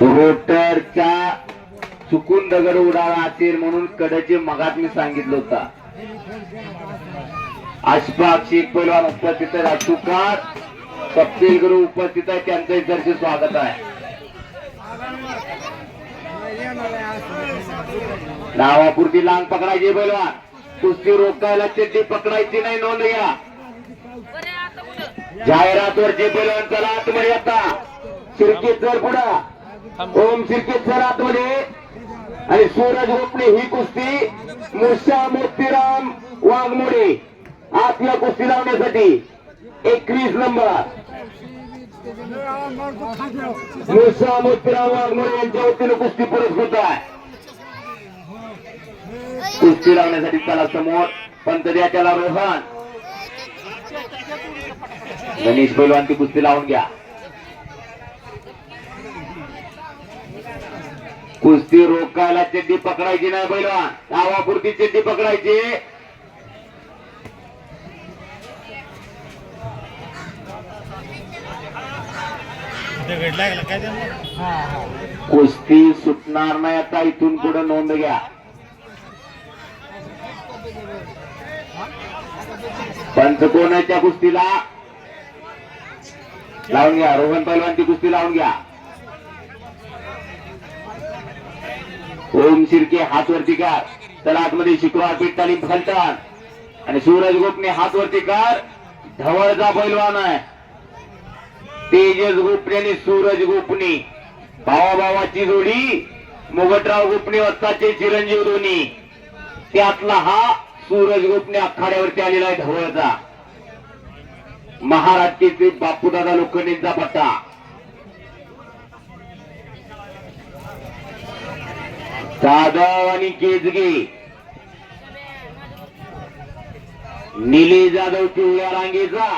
रोटरच्या चुकून दगड उडाला असेल म्हणून कड्याचे मगात मी सांगितलं होता. अशफाक शेख पैलवान उपस्थित आहे राजतुकार कपिल गुरु उपस्थित आहे त्यांचं इतरचे स्वागत आहे. नावापुरती लांग पकडायची पैलवान कुस्ती रोकायला चड्डी पकडायची नाही नोंद घ्या जाहिरातवर जे पैलवान चला आतमध्ये आता शिरकेत चल पुढं. ओम शिरकेत चल आतमध्ये. आणि सूरज रोपणे ही कुस्ती मुषा मोतीराम वाघमोडे आतल्या कुस्ती लावण्यासाठी. एकवीस नंबर. मुषा मोतीराम वाघमोडे यांच्या वतीनं कुस्ती पुरस्कृत आहे. मुक्ती लावण्यासाठी त्याला समोर. पंत द्या त्याला रोहन. गणेश पैलवान ती कुस्ती लावून घ्या. कुस्ती रोकायला चड्डी पकडायची नाही पैलवान नावापुरती चड्डी पकडायची. कुस्ती सुटणार नाही आता इथून पुढे नोंद घ्या. पंचकोणाच्या कुस्तीला? लावून घ्या. रोहन पैलवानची कुस्ती लावून घ्या. ओम शिर्के हात वरती कर. तर आतमध्ये शुक्रवार पीठ तालीम फलटण. आणि सूरज गोपने हात वरती कर. धवळचा पैलवान आहे. तेजस गोपने आणि सूरज गोपने. भावाभावाची जोडी. मुगटराव गोपने वत्ताचे चिरंजीव दोन्ही त्यातला हा सूरज गोपने आखाड्यावरती आलेला आहे धवळचा महाराष्ट्राचे बापूदादा लोखंडेंचा पट्टा. जाधव आणि केजगे. निले जाधव पिवळ्या रांगेचा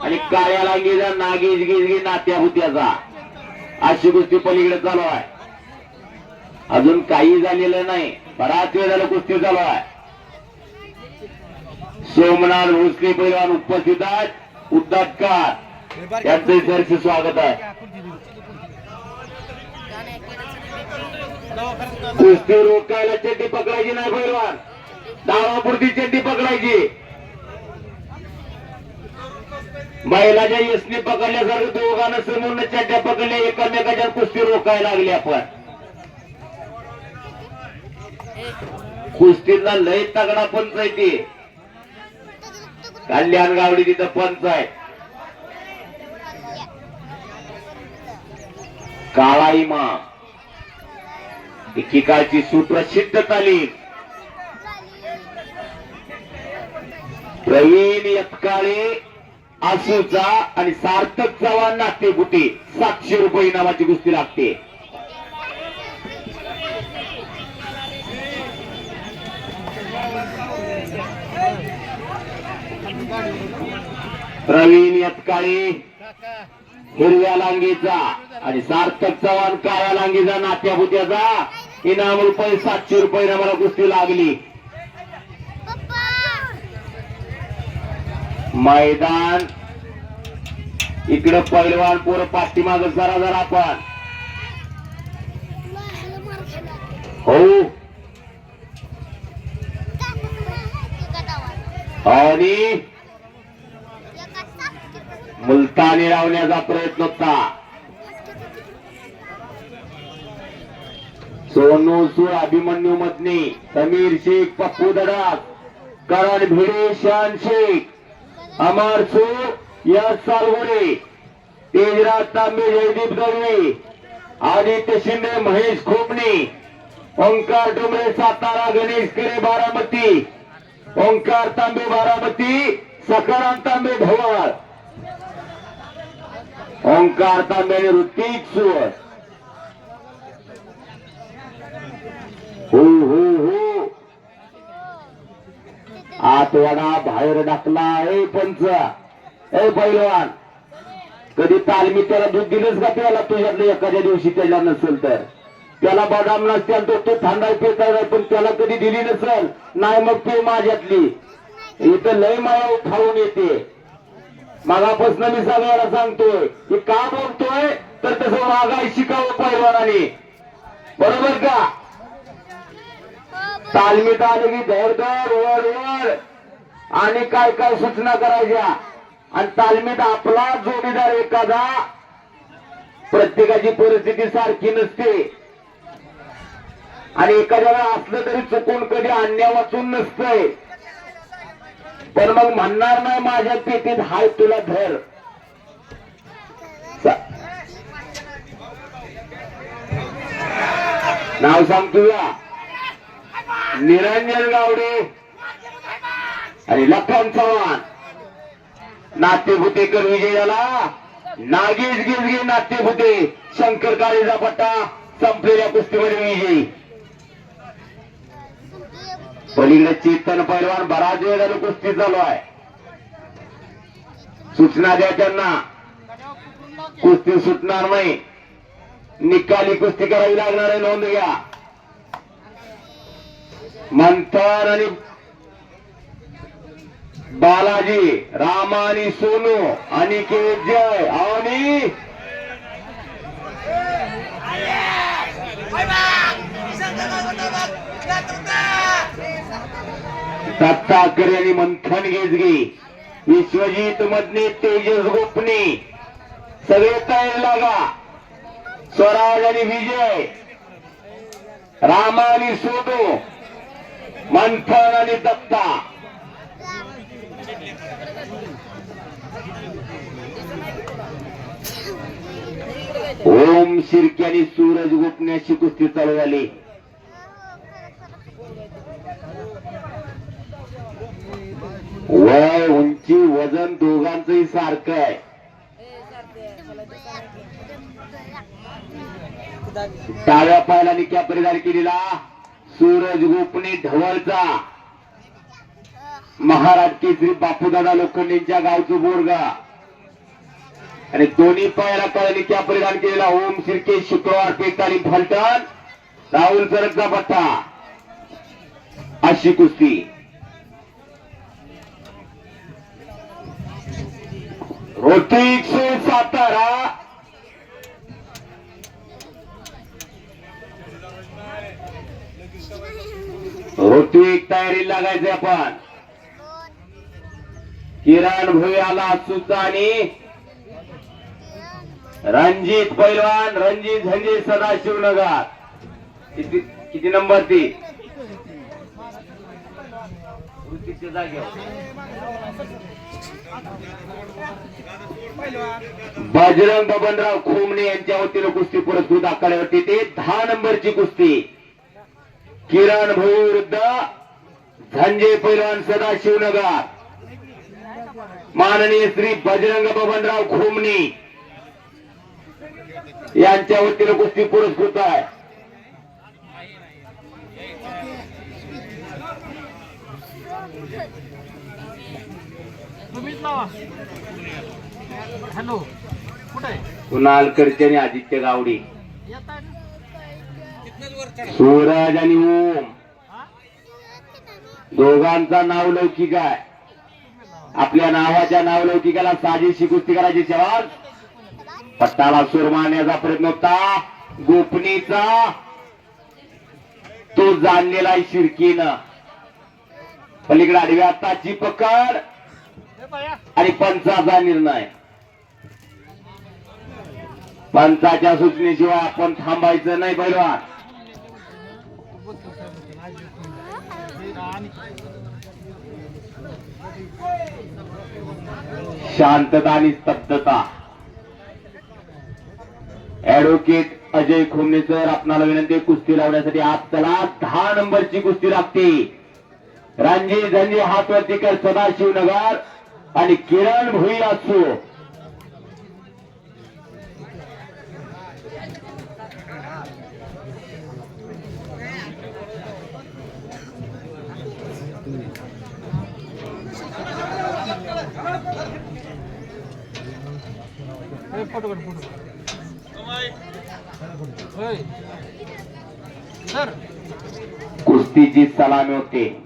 आणि काळ्या रांगेचा नागेश गेजगे नात्या हुत्याचा अशी गोष्टी पलीकडे चालू आहे. अजून काही झालेलं नाही. बराच वेळ झालं कुस्ती चालू आहे. सोमनाथ भोसले पैलवान उपस्थित आहेत. उद्दाटकार यांचे सरचे स्वागत आहे. कुस्ती रोकायला चड्डी पकडायची नाही पैलवान. दावापुरती चड्डी पकडायची. महिलाच्या यसने पकडल्यासारखं दोघांना समोर चड्ड्या पकडल्या. एकमेकाच्या कुस्ती रोखायला लागली आपण. कुस्तीला लय तगडा पण आहे कल्याण गावडी तिथं पंच आहे. काळा इमा एकेकाळची सुप्रसिद्ध तालीम. प्रवीण यत्काळे आसूचा आणि सार्थक चव्हाण नाट्य कुठे सातशे रुपये नावाची कुस्ती लागते. प्रवीण यतकाळी हिरव्या लांगीचा आणि सार्थक चव्हाण काळ्या लांगीचा नात्या भुत्याचा इनाम रुपये सातशे रुपये मला कुस्ती लागली. मैदान. इकडं पैलवान पोर पाठीमाग जरा जरा आपण. आणि मुलतानी लावण्याचा प्रयत्न होता. सोनू सूर अभिमन्यू मधनी समीर शेख पप्पू दडास करण भिडे शान शेख अमर सूर यश सालगुडे तेजराज तांबे जयदीप दळवे आदित्य शिंदे महेश खोपणे ओंकार डोंबरे सातारा गणेश किरे बारामती ओंकार तांबे बारामती सकाराम तांबे भवाळ ओंकार तांबे आणि ऋतिक सुवर हो हो हो. आतवडा बाहेर टाकला ए पंच. ए पैलवान कधी तालमी त्याला दूध दिलंच का त्याला तुझ्यातलं एखाद्या दिवशी त्याला नसेल तर. त्याला बदाम नसतील तर तो थंडाई पिता पण त्याला कधी दिली नसल? नाही मग ते माझ्यातली. इथं लय माया खाऊन येते. मागापासून मी सगळ्याला सांगतोय की का बोलतोय? तर तसं मागाय शिकावं पैलवानाने बरोबर का? तालमीत आले की धर धर वर वर. आणि काय काय सूचना करायच्या? आणि तालमीत आपला जोडीदार एखादा प्रत्येकाची परिस्थिती सारखी नसते. आणि एखाद्याला असलं तरी चुकून कधी आणण्या वाचून नसतंय. पण मग म्हणणार नाही माझ्या पेटीत हाय तुला धर. नाव सांग या. निरंजन गावडे आणि लखन चव्हाण. नाट्यभूतेकर विजयाला. नागेश गिजगे नाट्यभूते. शंकर काळीचा पट्टा संपलेल्या कुस्तीमध्ये विजयी. पलीकडे चेतन पैलवान बराच वेळ झालं कुस्ती चालू आहे. सूचना द्या त्यांना. कुस्ती सुटणार नाही. निकाली कुस्ती करावी लागणार आहे नोंद घ्या. मंथन आणि बालाजी रामा आणि सोनू आणि जय. आणि दत्ताकर आणि मंथन गेजगे. विश्वजित मधने तेजस गोपने. सगळे तयार लागा. स्वराज आणि विजय. रामा आणि सोनू. मंथन आणि दत्ता. ओम शिर्क्यानी आणि सूरज गोपण्याची कुस्ती चालू झाली. वय उंची वजन दोघांचंही सारखं आहे. डाव्या पायाला निक्या परिधान केलेला सूरज गोपणे ढवळचा. महाराज केसरी बापूदादा लोखंडेंच्या गावचं बोरगा. आणि दोन्ही पायाला काळा परिधान केलेला ओम शिर्के शुक्रवार पेठ तालीम फलटण. राहुल सरकचा पट्टा. अशी कुस्ती. रोटिक से सातारा. रोटिक तयारी लागायचे आपण. किरण भुयाला सुद्धा आणि रणजित पैलवान रणजित झंजे सदाशिवनगर. किती किती नंबर ती? वृत्तीच्या जागेवर. बजरंग बबनराव खोमणे यांच्या वतीनं कुस्ती पुरस्कृत आखाड्यावरती ते दहा नंबरची कुस्ती. किरण भाऊ विरुद्ध धनजय पैलवान सदाशिवनगर. माननीय श्री बजरंग बबनराव खोमणे यांच्या वतीनं कुस्ती पुरस्कृत आहे. तुम्हीच हॅलो कुणाल करचे आणि आदित्य गावडे. सूरज आणि ओम. दोघांचा नाव लौकिक आहे. आपल्या नावाच्या नाव लौकिकाला साजेशी कुस्ती करायची जवान पट्टाला सूर मारण्याचा प्रयत्न होता. गोपनीचा. तो जाणलेला आहे शिरकीनं. पलीकडे आडव्या हाताची पकड. आणि पंचाचा निर्णय. पंचाच्या सूचनेशिवाय आपण थांबायचं नाही पैलवान शांतता आणि स्तब्धता. ऍडव्होकेट अजय खोमने सर आपणाला विनंती कुस्ती लावण्यासाठी आज चला दहा नंबरची कुस्ती लागते. रांजी झंजी हातवरती कर सदाशिवनगर. आणि किरण भुई असो. फोटो कुस्तीची सलामी होते.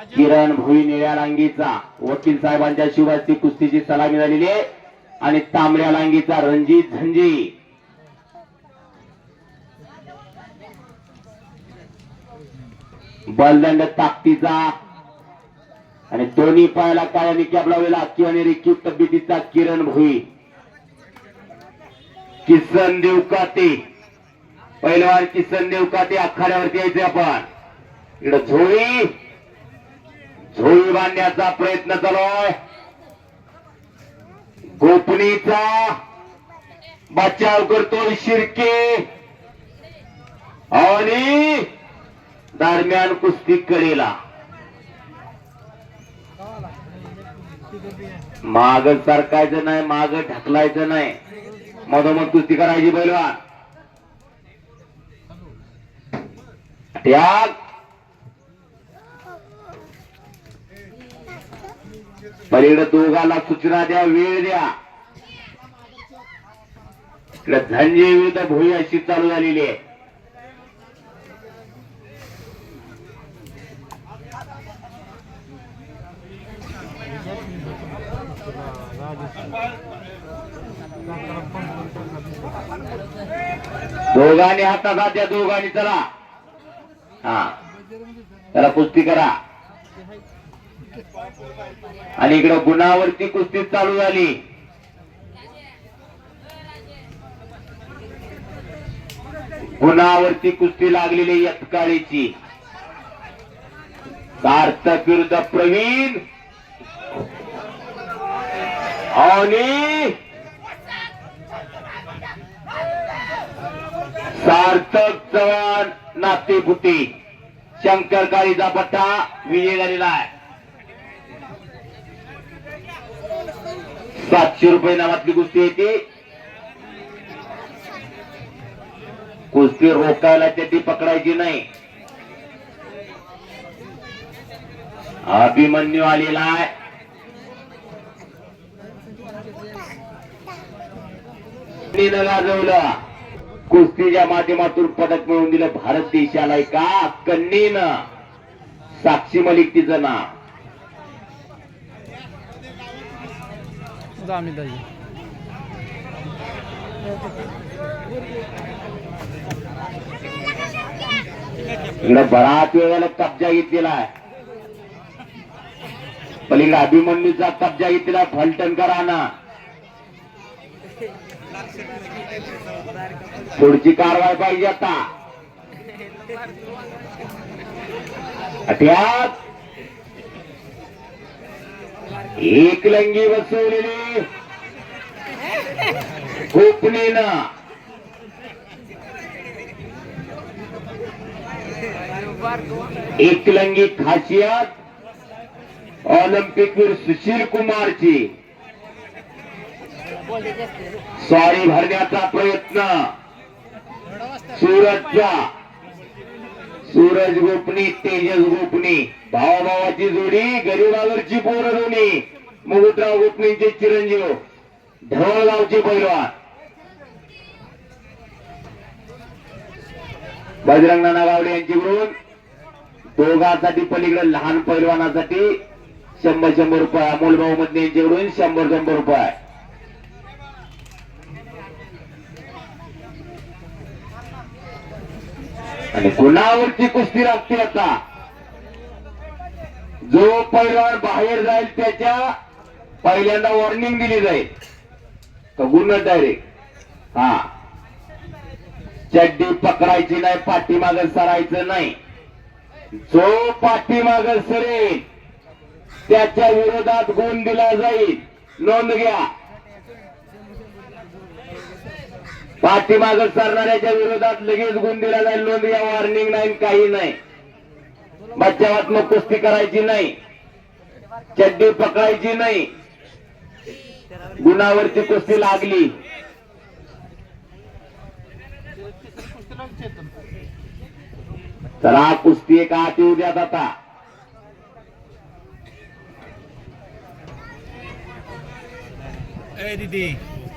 किरण भुई निळ्या रांगीचा वकील साहेबांच्या शिवाची कुस्तीची सलामी झालेली आहे. आणि तांबड्या लांगीचा रणजित झंजी बलदंड ताकदीचा. आणि दोन्ही पायाला काळ्याने कॅप लावलेला किंवा रिक्यू तब्येतीचा किरण भुई. किसन देवकाते. पहिलवान किसन देवकाते आखाड्यावरती यायचे आपण. इकडं झोळी. झोळी बांधण्याचा प्रयत्न चालू आहे गोपनीचा बचाव करतो शिर्के. आणि दरम्यान कुस्ती कडेला. माग सरकायचं नाही माग ढकलायचं नाही. मधोमध कुस्ती करायची बैलवान त्याग पलीकडे दोघाला सूचना द्या वेळ द्या. इकडे धनजे विरुद्ध भोई अशी चालू झालेली आहे. दोघांनी हातात द्या दोघांनी चला. हा. त्याला कुस्ती करा. आणि इकडे गुणावरती कुस्ती चालू झाली. गुणावरती कुस्ती लागलेली यत्काळीची. सार्थक विरुद्ध प्रवीण. आणि सार्थक चव्हाण नातेपुते. शंकर काळीचा पट्टा विजय झालेला आहे. सातशे रुपये नावातली कुस्ती येते कुस्ती रोकायला त्याची पकडायची नाही. अभिमन्यू आलेला आहे. गाजवलं. कुस्तीच्या माध्यमातून पदक मिळवून दिलं भारत देशाला एका कन्नीनं साक्षी मलिक तिचं नाव. अमित इकडे बराच वेळेला कब्जा घेतलेला आहे पलीकडे अभिमन्यूचा कब्जा घेतलेला फलटणकरांना. पुढची कारवाई पाहिजे आता. एक लंगी बसवलेली गोपनीनं एकलंगी खासियत ऑलिम्पिकवीर सुशील कुमारची. स्वारी भरण्याचा प्रयत्न. सूरजचा सूरज गोपनी तेजस गोपनी. भावाभावाची जोडी गरीबावरची पोर दोन्ही. मुगुतराव गोपनींचे चिरंजीव. ढवळगावचे पैलवान. बजरंग नाना गावडे यांच्याकडून दोघांसाठी पलीकडे लहान पैलवानासाठी शंभर शंभर रुपये अमोल भाऊ मध्ये यांच्याकडून शंभर शंभर रुपये. आणि कुणावरची कुस्ती लागते आता. जो पैलवान बाहेर जाईल त्याच्या पहिल्यांदा वॉर्निंग दिली जाईल. का गुन्हा डायरेक्ट हा. चड्डी पकडायची नाही पाठीमाग सरायचं नाही. जो पाठीमाग सरेल त्याच्या विरोधात गुण दिला जाईल. नोंद घ्या. पाठीमाग सरणाऱ्याच्या विरोधात लगेच गुण दिला जाईल नोंद या वॉर्निंग नाही काही नाही. बच्चावात्मक कुस्ती करायची नाही. चड्डी पकडायची नाही. गुणावरची कुस्ती लागली. चला कुस्ती एक आत येऊ द्यात आता.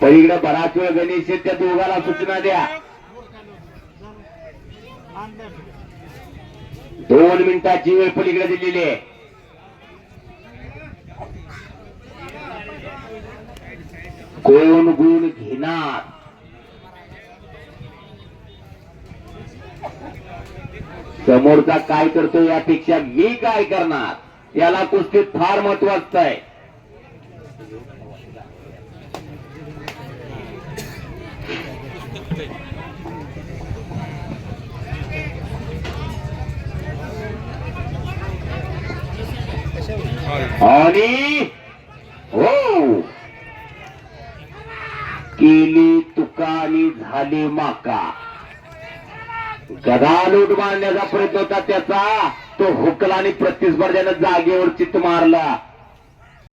दीदी बराच वेळ गणेश त्या दोघाला सूचना द्या. दोन मिनिटाची वेळ पलीकडे दिलेली आहे. कोण गुण घेणार? समोरचा काय करतो यापेक्षा मी काय करणार? याला कुस्तीत फार महत्वाचं आहे आणि हो. केली तुका आणि झाली माका. गदा लूट मारण्याचा प्रयत्न होता त्याचा. तो हुकला आणि प्रतिस्पर्ध्यानं जागेवर चित्त मारला.